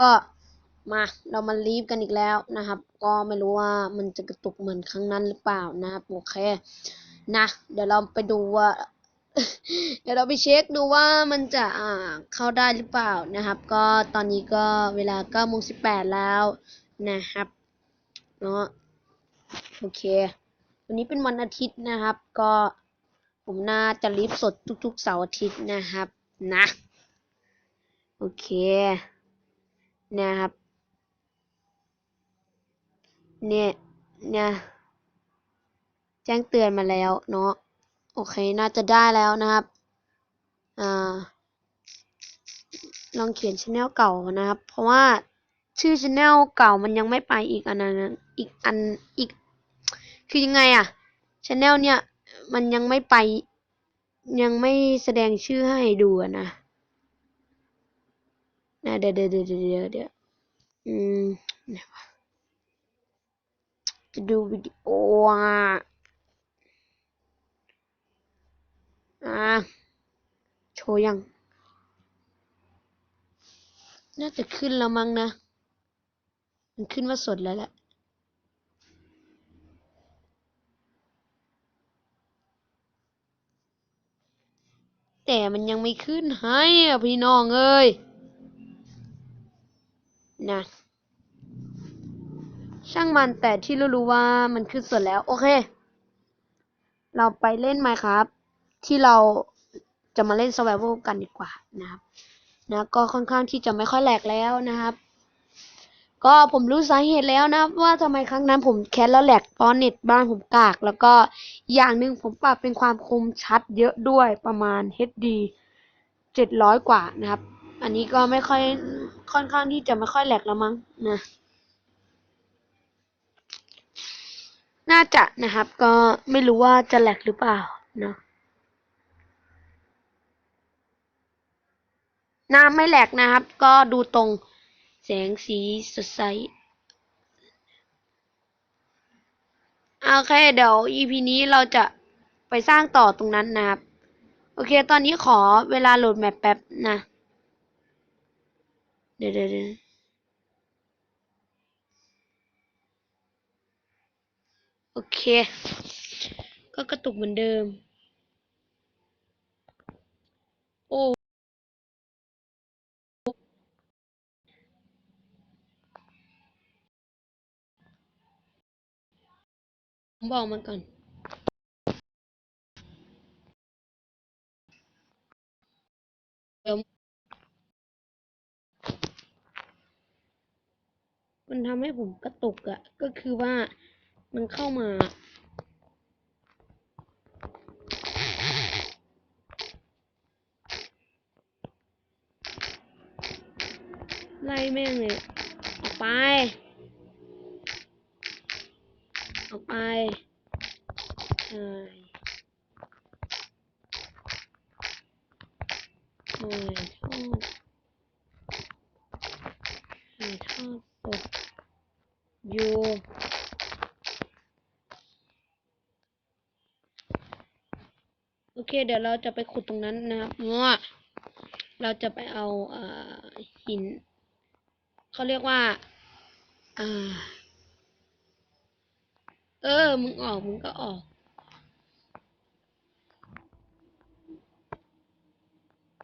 ก็มาเรามาลีฟกันอีกแล้วนะครับ ก็ไม่รู้ว่ามันจะกระตุกเหมือนครั้งนั้นหรือเปล่านะครับโอเคนะเดี๋ยวเราไปดูว่า เดี๋ยวเราไปเช็คดูว่ามันจะอ่าเข้าได้หรือเปล่านะครับ ก็ตอนนี้ก็เวลา9โมง18แล้วนะครับเนาะโอเค วันนี้เป็นวันอาทิตย์นะครับ ก็ผมน่าจะลีฟสดทุกๆเสาร์อาทิตย์นะครับนะ โอเค นะครับ เนี่ย เนี่ย แจ้งเตือนมาแล้วเนาะ โอเค น่าจะได้แล้วนะครับ อ่า ลองเขียนช anel เก่านะครับ เพราะว่าชื่อช anel เก่ามันยังไม่ไปอีกอันนั้นอีกอัน อีก คือยังไงอะช anel เนี่ย มันยังไม่ไป ยังไม่แสดงชื่อให้ดูนะ นะเดี๋ยวเดี๋ยวเดี๋ยวเดี๋ยวเดี๋ยวอืมไหนวะจะดูวิดีโออะอ่าโชว์ยัง น่าจะขึ้นแล้วมั้งนะ มันขึ้นว่าสดแล้วแหละแต่มันยังไม่ขึ้นให้อะพี่น้องเอ้ย นะช่างมันแต่ที่รู้ว่ามันขึ้นสดแล้ว โอเค เราไปเล่น Minecraft ที่เราจะมาเล่น Survival กันดีกว่านะครับ นะก็ค่อนข้างที่จะไม่ค่อยแหลกแล้วนะครับ ก็ผมรู้สาเหตุแล้วนะว่าทำไมครั้งนั้นผมแคสแล้วแหลกเพราะเน็ตบ้านผมกาก แล้วก็อย่างหนึ่งผมปรับเป็นความคมชัดเยอะด้วยประมาณ HD 700 กว่านะครับ อันนี้ก็ไม่ค่อย ค่อนข้างที่จะไม่ค่อยแหลกแล้วมั้งนะน่าจะนะครับ ก็ไม่รู้ว่าจะแหลกหรือเปล่าเนาะน้ำไม่แหลกนะครับ ก็ดูตรงแสงสีสดใสโอเคเดี๋ยว EP นี้เราจะไปสร้างต่อตรงนั้นนะครับ โอเค ตอนนี้ขอเวลาโหลดแมปแป๊บนะ เดี๋ยวเดี๋ยวเดโอเค ก็กระตุกเหมือนเดิม โอ้บอกมันก่อนเดี๋ยว มันทำให้ผมกระตุกอะก็คือว่ามันเข้ามา ไล่แม่งเลยออกไป ออกไปใช่ถ่ยทอดถ่ายทอดสดอยู่ โอ เคเดี๋ยวเราจะไปขุดตรงนั้นนะครับเพราะว่าเราจะไปเอาเอ่อหินเขาเรียกว่าอ่าเออ มึงออก มึงก็ออก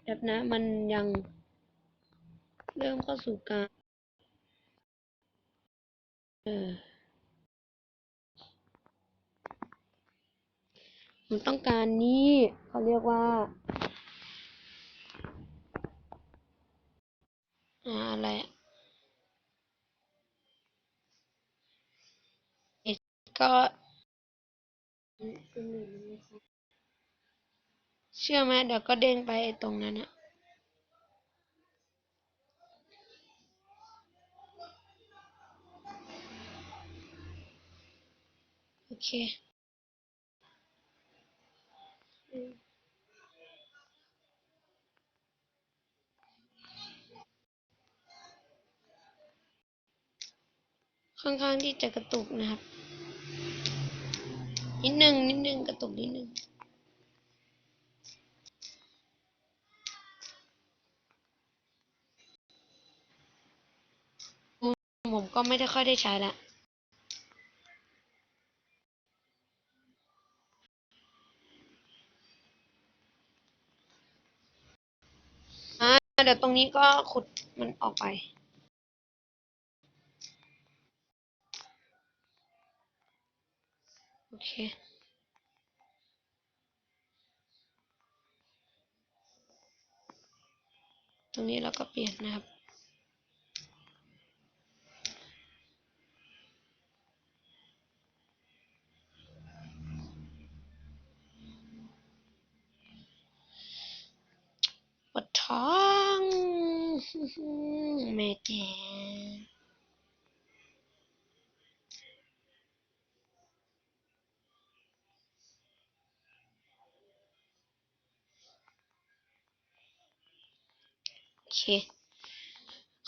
แบบนะ มันยังเริ่มเข้าสู่การ เออ ผมต้องการนี้เขาเรียกว่าอะไรเอ็ดก็เชื่อไหมเดี๋ยวก็เด้งไปตรงนั้นอะโอเค ค่อนข้างที่จะกระตุกนะครับ นิดนึงนิดนึงกระตุกนิดนึงผมก็ไม่ได้ค่อยได้ใช้ละเดี๋ยวตรงนี้ก็ขุดมันออกไป โอ เคตรงนี้เราก็เปลี่ยนนะครับ ปวดท้องแม่แจ๋ ค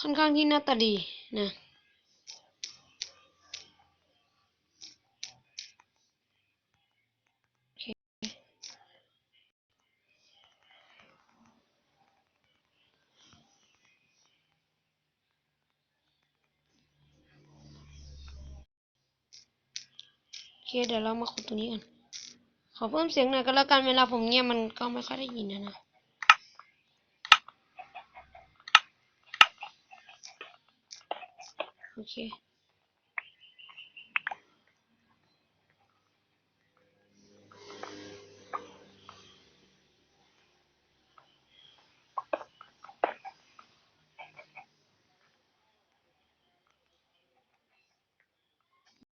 ค่อนข้างที่หน้าตาดีนะโอเคโอเคเดี๋ยวเรามาขุดตรงนี้กัน ขอเพิ่มเสียงหน่อยก็แล้วกัน เวลาผมเงียบมันก็ไม่ค่อยได้ยินนะนะ โอเค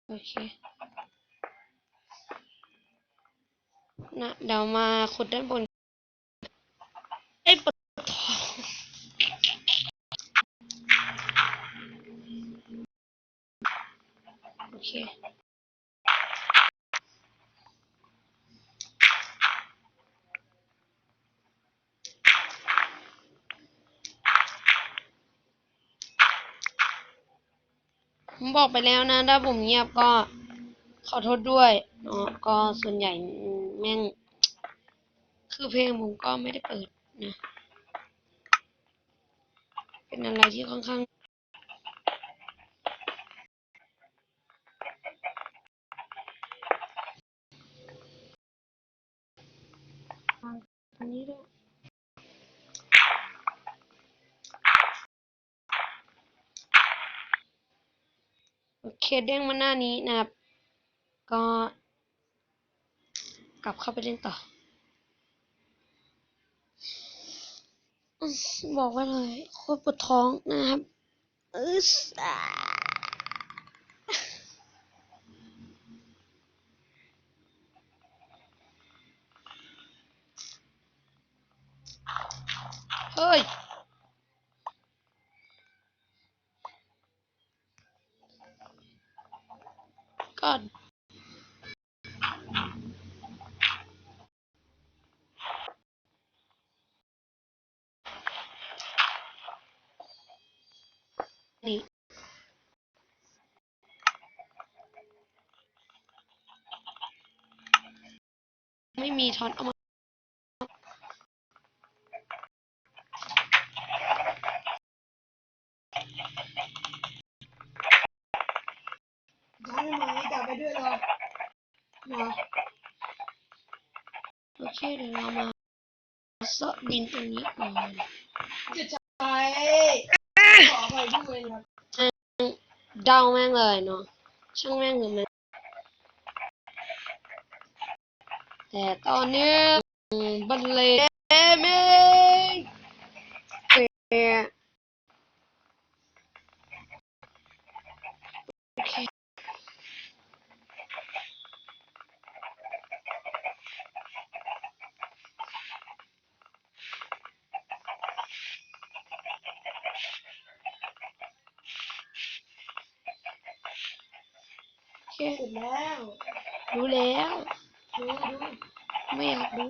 โอเคนะเดี๋ยวมาขุดด้านบน เอ้ยปวดท้องโอเค ผมบอกไปแล้วนะ ถ้าผมเงียบก็ขอโทษด้วยเนาะก็ส่วนใหญ่แม่ง คือเพลงผมก็ไม่ได้เปิดนะ เป็นอะไรที่ค่อนข้าง อันนี้ด้วย โอเด้งมาหน้านี้นะครับ ก็ กลับเข้าไปเล่นต่อ บอกไว้เลยโคตรปวดท้องนะครับอึสอ่าเฮ้ย ก่อนนี่ ไม่มีทอนเอามาย้ายทำไมกลับไปด้วยเรอเหรอโอเคเดี๋ยวเรามาเซาะดินตรงนี้ก่อนจะใช้ขอไปด้วยครับเดาแม่งเลยเนาะช่างแม่งเลยแม่ง แต่ตอนนี้มบันเลงแม่งเอ่อโอเค โอเค เสร็จแล้ว รู้แล้ว ดูดู ไม่อยากดู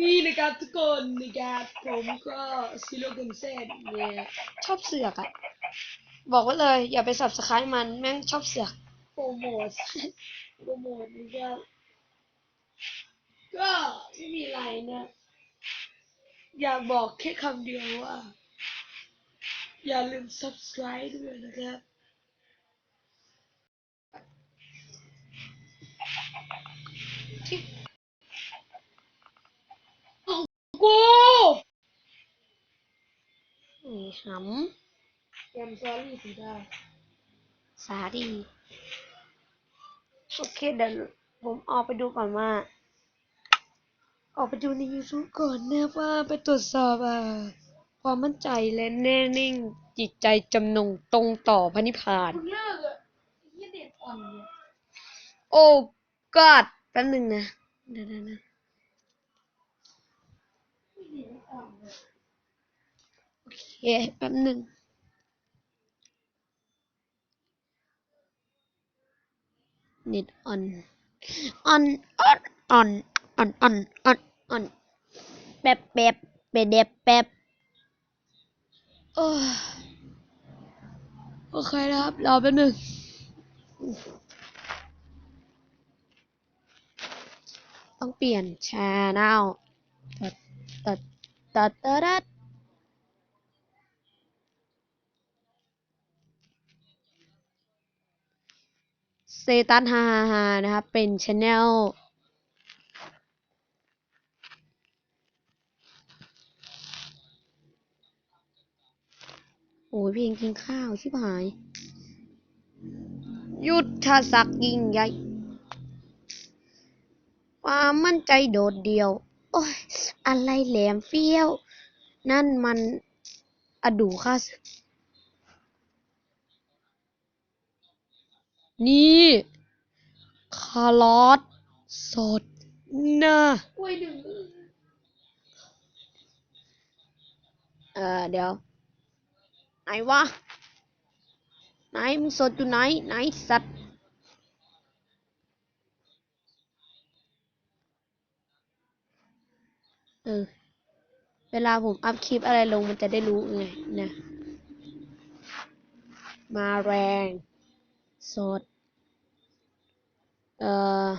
นี่นะครับทุกคนนะครับผมก็ซิโลกุนเซนเนี่ยชอบเสือกอะบอกไว้เลยอย่าไปสับสไครมันแม่งชอบเสือกโปรโมทโปรโมทนะครับก็เนี่ยอยากบอกแค่คำเดียวว่า อย่าลืม subscribe ด้วยนะครับ กู นี่หแกมซอรี่สีดาำสาดีโอเคเดี๋ยวผมออกไปดูก่อนว่า ออกไปดูใน YouTube ก่อนนะว่าไปตรวจสอบอะความมั่นใจและแน่นิ่งจิตใจจำนงตรงต่อพระนิพพาน คุณเลิกอะไอ้เหี้ยเด็กอ่อนเนี่ยโอ้กอดแป๊บหนึ่งนะเดี๋ยวๆนะ เด็กอ่อนเนี่ย โอเค แป๊บหนึ่งเน็ตออนออนออนออนออนออนออนออนแป๊บแป๊บแป๊บแป๊บแป๊บโอ้ยโอเคนะครับ รอแป๊บหนึ่งต้องเปลี่ยนชาแนลตัดตัดตัดตัด เซตันฮาฮาฮานะครับ เป็นช n แนลโอ้ยเพลงกินข้าว ชิบหาย ยุทธศักดิ์ยิ่งใหญ่ ความมั่นใจโดดเดี่ยว โอ้ย อะไรแหลมเฟี้ยว นั่นมันอดูค่าศึก นี่คาร์ลอสสดนะกล้วยหนึ่งเออเดี๋ยว ไหนวะ ไหนมึงสดอยู่ไหน ไหนสัตว์เออ เวลาผมอัพคลิปอะไรลงมันจะได้รู้ไงนะ มาแรง สดเอ่อ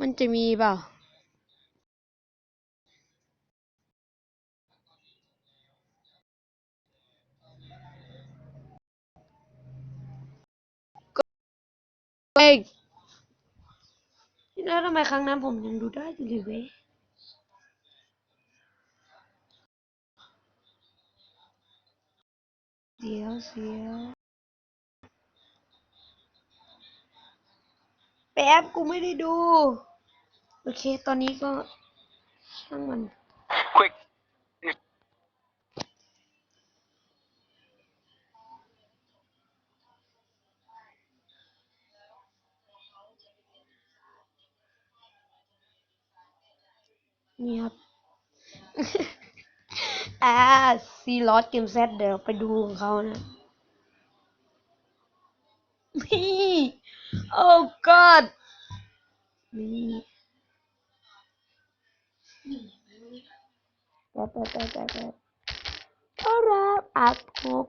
มันจะมีเปล่า เว้ยแล้วทำไมครั้งนั้นผมยังดูได้อยู่เลยเว้ยเสียวเสียว แป๊บกูไม่ได้ดู โอเค ตอนนี้ก็ช่างมัน Quick, นี่ครับ อ่าซีลอสเกมเซตเดี๋ยวไปดูของเขานะนี่ โอ้ god นี่แป๊บแป๊บแป๊บแป๊บแป๊บพระราอักคบ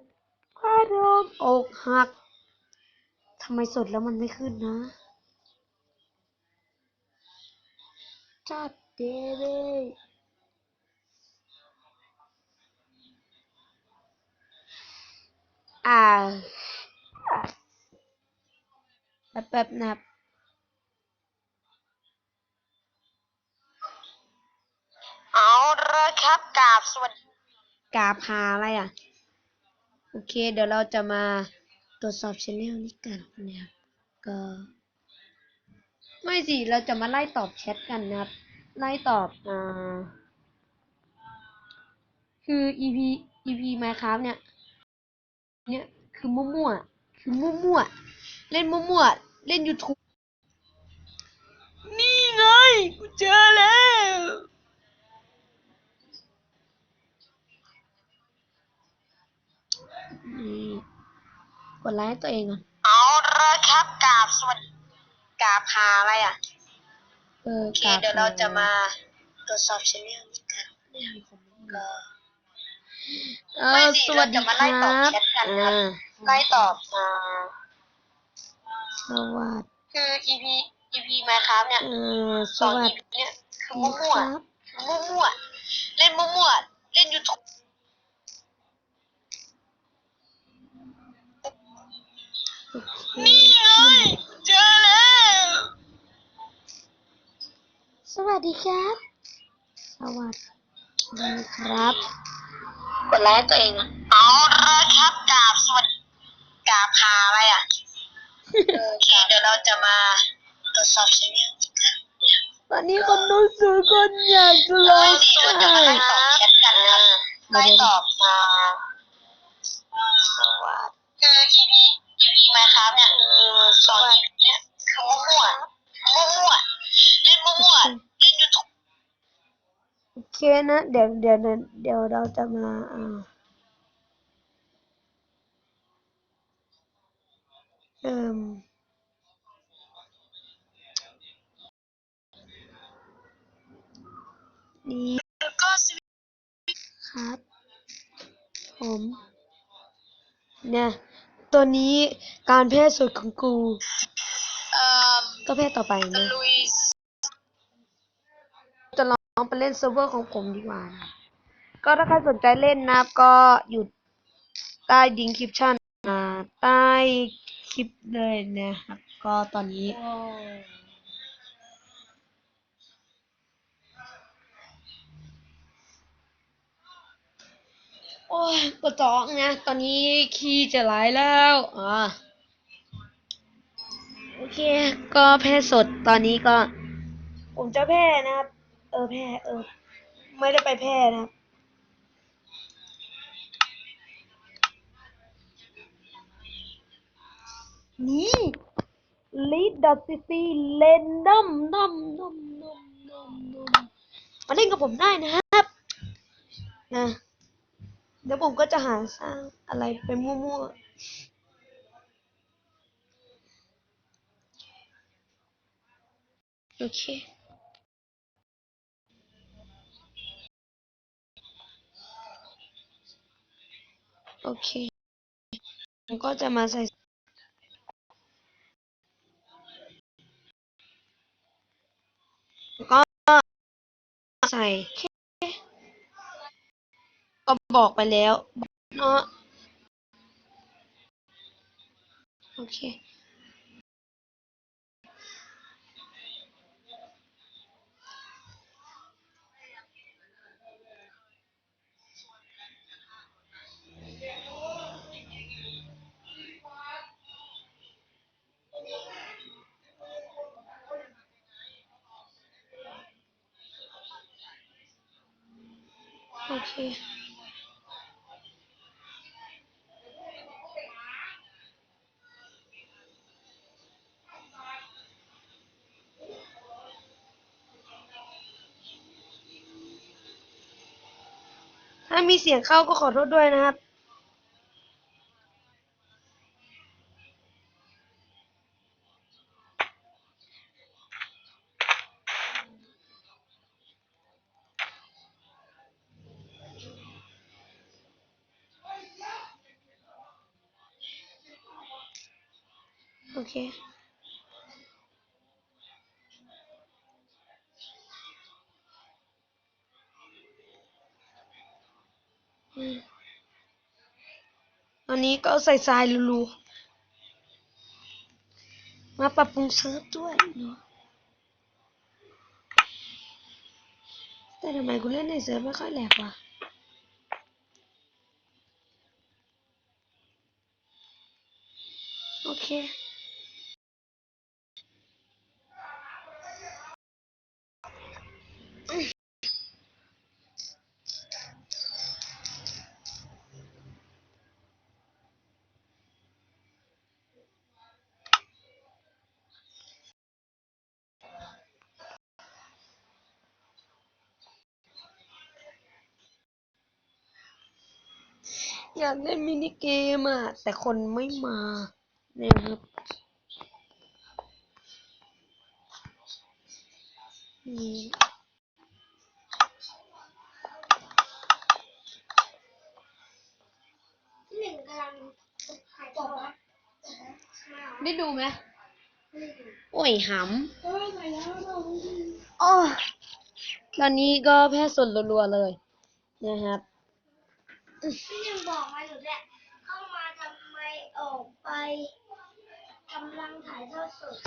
พระรามอกหักทำไมสดแล้วมันไม่ขึ้นนะจัดเดเว้ยอ่าอ่า แป๊บแป๊บนะครับเอาละครับกราบสวัสดีกราบหาอะไรอะ โอเค เดี๋ยวเราจะมาตรวจสอบช anel นี้กันนะครับก็ ไม่สิ เราจะมาไล่ตอบแชทกันนะครับ ไล่ตอบอ่าคือ EP EP Minecraft เนี่ย เนี่ย คือมั่วๆคือมั่วๆเล่นมั่วๆ เล่น YouTube นี่ไง กูเจอแล้ว นี่กดไลค์ให้ตัวเองก่อน เอาละครับกราบสวัสดีกราบหาอะไรอะ เออโอเคกราบเดี๋ยวเราจะมาตรวจสอบช anel นี้กันเนี่ยมีคอมเมนต์ก็เอไม่อสิสวัสดีเราจะคมาไล่รัตอบบแชทกันครับ อ่า ไล่ตอบอ่า สวัสดีคือ EP EP Minecraft เนี่ยเออสสอง วัส EP ดีเนี่ยคือดีมั่วครับๆมั่วๆเล่นมั่วๆเล่นยูทูบโอเคนี่เลยเจอแล้วสวัสดีครับ สวัสดีครับ กดไลค์ตัวเองอะเอาละครับกราบสวัสดีกราบหาอะไรอะ เออโอเคเดี๋ยวเราจะมาตรวจสอบชีวิตตอนนี้คนรู้สึกคนอยากจะไลเราฟ์สี่คนจะใช่มาไล่ตอบแชทกันครับไล่ตอบมาสวัสดีคือ EP EP มาครับเนี่ยคือสอง EP เนี่ยคือมั่วๆมั่วๆเล่นมั่วๆเล่นยูทูบ โอเคนะ เดี๋ยวเดี๋ยวเดี๋ยวเราจะมาอ่า เอิ่มนี่แล้วก็สวิตครับ ผม เนี่ย ตัวนี้การแพทย์สุดของกูเอ่อก็แพทย์ต่อไปตะนะลุยจะลองไปเล่นเซิร์ฟเวอร์ของผมดีกว่านะก็ถ้าใครสนใจเล่นนะครับก็อยู่ใต้ดิงคลิปชั่นอ่าใต้ค ลิปเลยนะครับ ก็ตอนนี้โอ้ยปวดท้องนะ ตอนนี้ขี้จะไหลแล้วอ่าโอเค ก็แพ้สดตอนนี้ก็ ผมจะแพ้นะครับ เออแพ้เออ ไม่ได้ไปแพ้นะครับ นี่ลีดดัซซีเลนดัมดัมดัมดัมดัมดัมมาเล่นกับผมได้นะครับนะเดี๋ยวผมก็จะหาสร้างอะไรไปมั่วๆโอเค โอเคผมก็จะมาใส่ ใส่เคก็บอกไปแล้ว เนาะ โอเค เค ถ้ามีเสียงเข้าก็ขอโทษด้วยนะครับ เคอันนี้ก็ใส่ทรายรูๆมาปรับปรุงเซิร์ฟด้วยเนาะแต่ทำไมกูเล่นในเซิร์ฟไม่ค่อยแหลกวะโอเค อยากเล่นมินิเกมอะ แต่คนไม่มาเนี่ยครับนี่หนึ่งกำลังหายตัวครับได้ดูไหมโอ้ยหเฮ้ยไปแล้วเราำโอ้ตอนนี้ก็แพ้สดรัวๆเลยนะครับพี่ยังบ อกมาอยู่แหละเข้ามาทำไมออกไปกำลังถ่ายทอดสด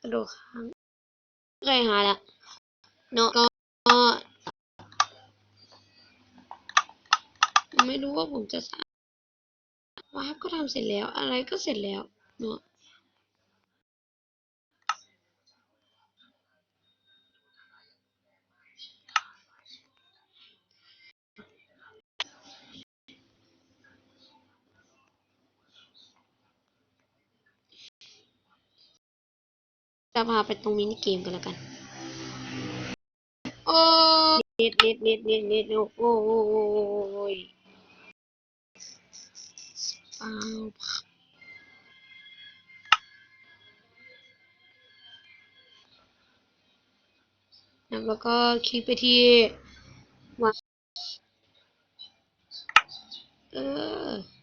กระโดดค้างเคยหาละเนาะก็ไม่รู้ว่าผมจะสามวาร์ปก็ทำเสร็จแล้ว อะไรก็เสร็จแล้วเนาะ จะพาไปตรงมินิเกมกันแล้วกัน โอ้เน็ตเน็ตเน็ตเน็ตเน็ตโอ้ยอ้าวแล้วก็คลิกไปที่วัดเออ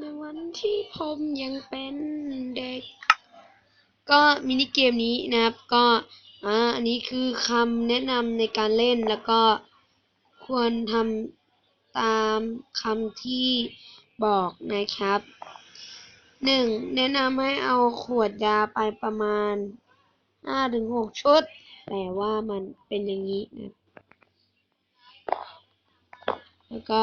ในวันที่ผมยังเป็นเด็ก ก็มินิเกมนี้นะครับ ก็อ่าอันนี้คือคำแนะนำในการเล่นแล้วก็ควรทำตามคำที่บอกนะครับหนึ่งแนะนำให้เอาขวดยาไปประมาณห้าถึงหกชุด แต่ว่ามันเป็นอย่างนี้นะ แล้วก็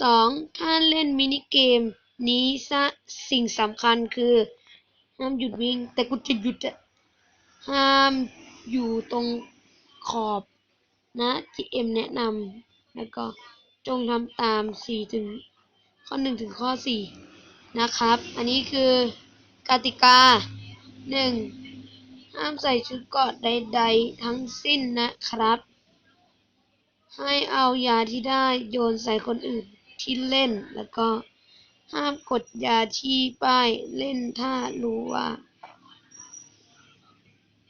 สองถ้าเล่นมินิเกมนี้ซะสิ่งสำคัญคือ ห้ามหยุดวิ่ง แต่กูจะหยุดอะห้ามอยู่ตรงขอบนะที่เอ็มแนะนำแล้วก็จงทำตามสี่ถึง ข้อหนึ่งถึงข้อสี่นะครับ อันนี้คือกติกาหนึ่งห้ามใส่ชุดเกาะใด ๆ ทั้งสิ้นนะครับ ให้เอายาที่ได้โยนใส่คนอื่น ที่เล่น แล้วก็ห้ามกดยาที่ป้ายเล่นถ้ารู้ว่า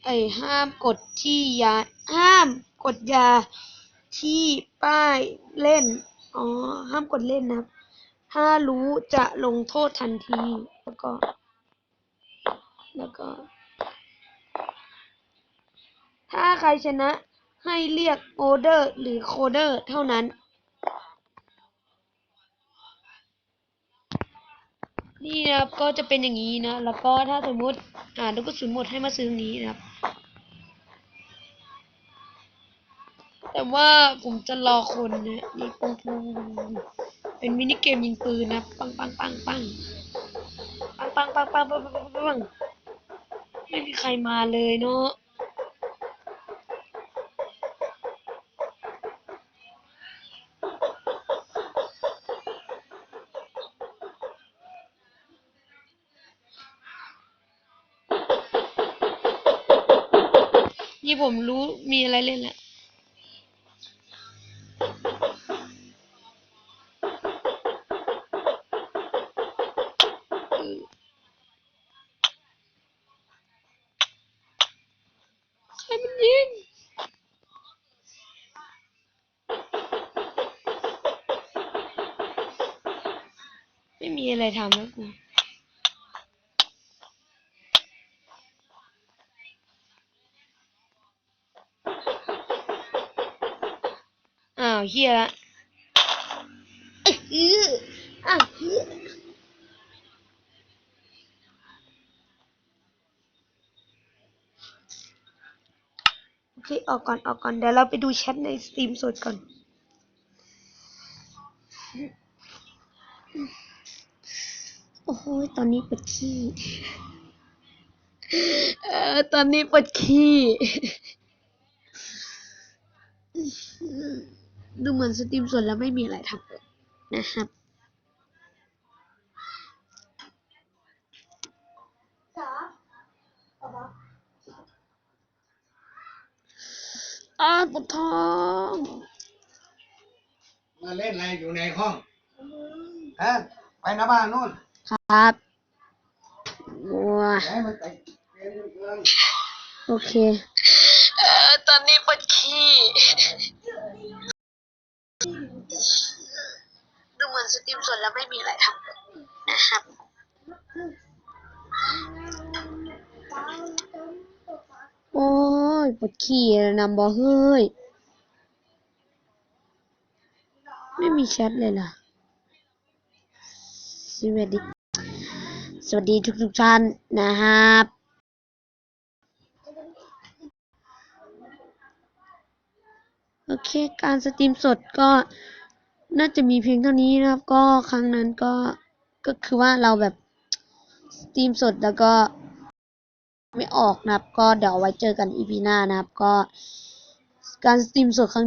เอ้ยห้ามกดที่ยาห้ามกดยาที่ป้ายเล่นอ๋อห้ามกดเล่นนะครับ ถ้ารู้จะลงโทษทันทีแล้วก็ แล้วก็ ถ้าใครชนะให้เรียกโอเดอร์หรือโคเดอร์เท่านั้น นี่นะครับก็จะเป็นอย่างนี้นะ แล้วก็ถ้าสมมุติอ่าลูกกระสุนหมดให้มาซื้อตรงนี้นะครับ แต่ว่าผมจะรอคนนะนี่ปุ้งปุ้งเป็นมินิเกมยิงปืนนะปังปังปังปังปังปังปังปังปังปังปังไม่มีใครมาเลยเนาะ ที่ผมรู้มีอะไรเล่นแล้ว เฮียละเอ้ยอ้าวเฮียโอเคออกก่อนออกก่อนเดี๋ยวเราไปดูแชทในสตรีมสดก่อนโอ้โหตอนนี้ปวดขี้เออตอนนี้ปวดขี้ ดูเหมือนสตรีมสดแล้วไม่มีอะไรทำเลยนะครับสอบอกว่าอ้าวปวดท้องมาเล่นอะไรอยู่ในห้องฮะไปหน้าบ้านนู่น ครับว้าให้มันแต่งเกมอยู่เกินโอเค เออตอนนี้ปวดขี้ ดูเหมือนสตรีมสดแล้วไม่มีอะไรทำนะครับ โอ้ยปวดขี้แล้วนำบอเฮ้ย ไม่มีแชทเลยล่ะ สวัสดี สวัสดีทุกทุกๆท่านนะครับ โอเค การสตรีมสดก็น่าจะมีเพียงเท่านี้นะครับ ก็ครั้งนั้นก็ก็คือว่าเราแบบสตรีมสดแล้วก็ไม่ออกนะครับ ก็เดี๋ยวไว้เจอกันอีพีหน้านะครับ ก็การสตรีมสดครั้งนี้